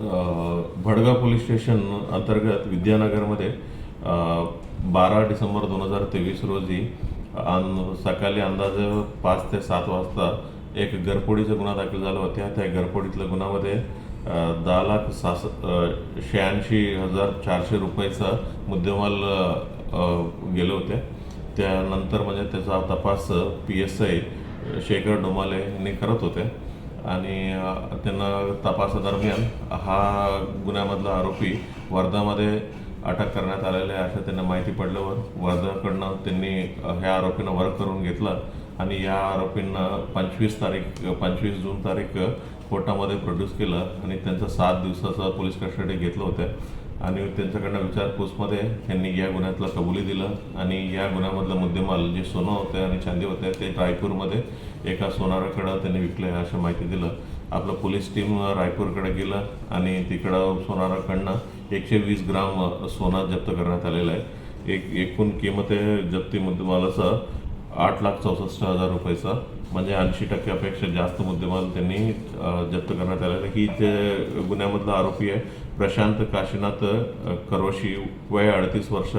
Bhadgaon police station अंतर्गत विद्यानगरमध्ये बारा डिसेंबर दोन हजार तेवीस रोजी अन सकाळी अंदाजे पाच ते सात वाजता एक गरपोडीचा गुन्हा दाखल झाला होता. त्या गरपोडीतल्या गुन्ह्यामध्ये दहा लाख सास शहाऐंशी हजार चारशे रुपयाचा मुद्देमाल गेले होते. त्यानंतर म्हणजे त्याचा तपास P S I Shekhar Domale यांनी करत होते. आणि त्यांना तपासादरम्यान हा गुन्ह्यामधला आरोपी वर्धामध्ये अटक करण्यात आलेला आहे असं त्यांना माहिती पडल्यावर वर्धाकडनं त्यांनी ह्या आरोपींना वर्क करून घेतलं आणि या आरोपींना पंचवीस तारीख पंचवीस जून तारीख कोर्टामध्ये प्रोड्यूस केलं आणि त्यांचं सात दिवसाचं पोलीस कस्टडी घेतलं होतं. आणि त्यांच्याकडनं विचारपूसमध्ये त्यांनी या गुन्ह्यातलं कबुली दिलं आणि या गुन्ह्यामधलं मुद्देमाल जे सोनं होतं आणि चांदी होते ते रायपूरमध्ये एका सोनाराकडं त्यांनी विकले अशी माहिती दिलं. आपलं पोलीस टीम रायपूरकडे गेलं आणि तिकडं सोनाराकडनं एकशे वीस ग्राम सोनं जप्त करण्यात आलेलं आहे. एक एकूण किंमत आहे जप्ती मुद्देमालाचं आठ लाख चौसष्ट हजार रुपयेचा म्हणजे ऐंशी टक्क्यापेक्षा जास्त मुद्देमाल त्यांनी जप्त करण्यात आलेला ही जे गुन्ह्यामधला आरोपी आहे प्रशांत काशीनाथ करोशी वय अडतीस वर्ष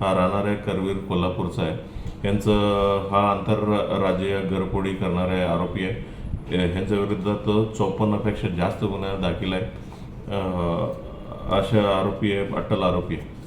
हा राहणार आहे करवीर कोल्हापूरचा आहे. यांचं हा आंतरराज्यीय घरफोडी करणारे आरोपी आहे. अ, ह्यांच्या विरुद्धात चौपन्नपेक्षा जास्त गुन्हा दाखल आहे अशा आरोपी आहे अट्टल आरोपी आहे.